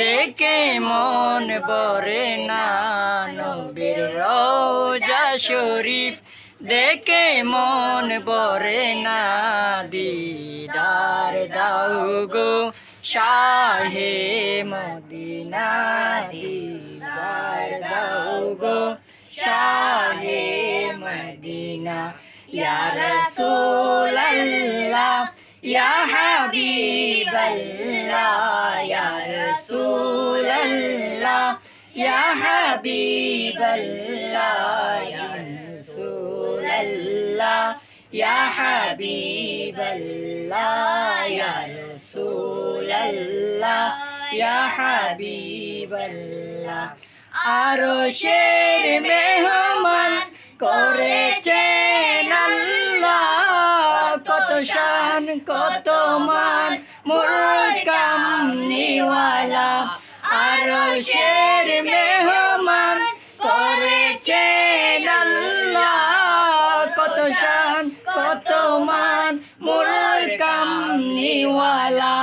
দেখে মন বরে না, নবীর রোজা শরীফ। দেখে মন বরে না, দিদার দাও গো শাহে মদিনা, দিদার দাও গো শাহে মদিনা। ইয়া রাসূলাল্লাহ ইয়া হাবিবাল্লাহ ইয়া রাসূলাল্লাহ ইয়া হাবিবাল্লাহ ইয়া রাসূলাল্লাহ ইয়া হাবিবাল্লাহ ইয়া রাসূলাল্লাহ ইয়া হাবিবাল্লাহ আরশের মেহমান করেছেন আল্লাহ। কত শান, কত মান, মোর কামনিওয়ালা আর শের মেহমান আল্লাহ। কত শান, কত মান, মোর কামনিওয়ালা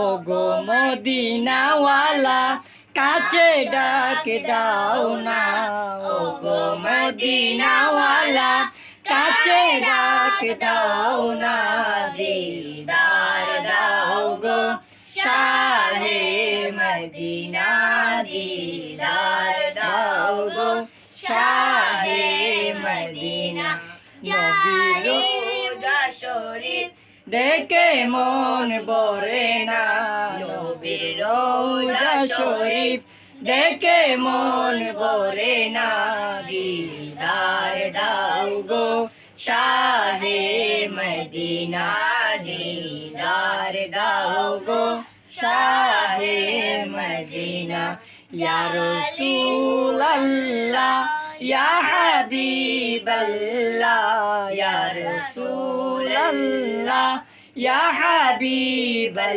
ও গো মদিনাওয়ালা, কাছে ডাক দাও না। ও গো মদিনাওয়ালা, কাছে ডাক দাও না, দিদার দাও গো। শাহে মদিনা, দিদার দাও গো। শাহে মদিনা, নবীর রোজা দেখে মন বরে না। নবীর রোজা শরীফ দেখে মন বরে না। দিদার মদিনা দিদার দাও গো শাহে মদিনা। ইয়া ইয়া হাবিবাল্লাহ ইয়া হাবিবাল্লাহ,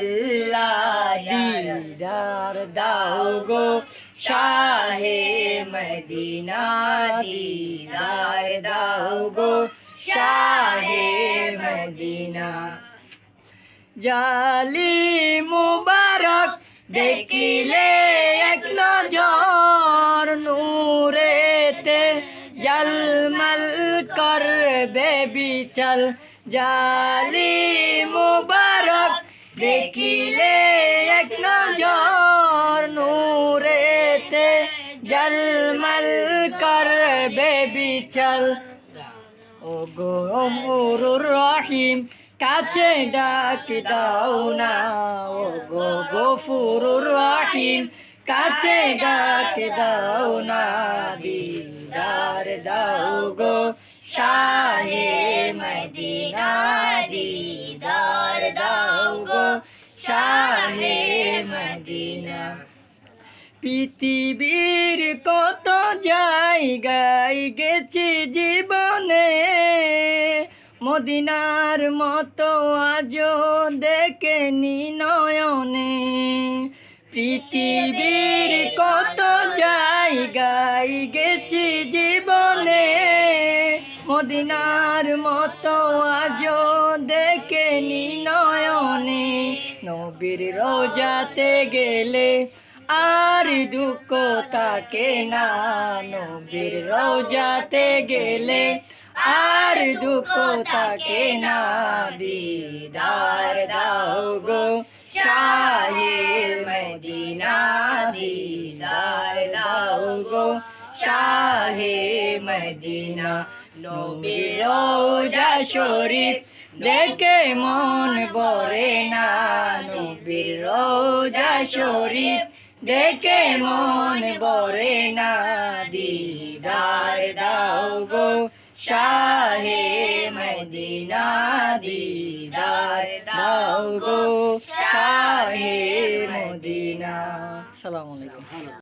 দিদার দাও শাহে মদিনা দিদার দাও শাহে মদিনা। জালি মুবারক দেখিলে এক নজর নূরেতে, জলমল করবে বিচল। জালি মুবারক দেখিলে এক নজর নূরেতে, জলমল করবে বিচল। ও রহিম, কাছে ডাক দাও না। ও গো গফুরুর রহিম, কাছে ডাক দাও না। দিদার দাও গো শাহে মদিনা দিদার দাও গো শাহে মদিনা। পৃথিবীর কত জায়গায় গেছি জীবনে, মদিনার মতো আজও দেখেনি নয়নে। পৃথিবীর কত জায়গায় গেছি জীবনে, মদিনার মতো আজও দেখেনি নয়নে। নবীর রোজাতে গেলে আর দুঃখ থাকে না, নবীর রোজাতে গেলে। আর দুঃখ থাকে না, দিদার দাও গো। শাহে মদিনা, দিদার দাও গো। শাহে মদিনা, নবীর রোজা শরীফ। দেখে মন বরে না, নবীর রোজা শরীফ। দেখে মন বরে না, দিদার দাও গো, শাহে মদিনা, দিদার দাও গো, শাহে মদিনা। আসসালামু আলাইকুম।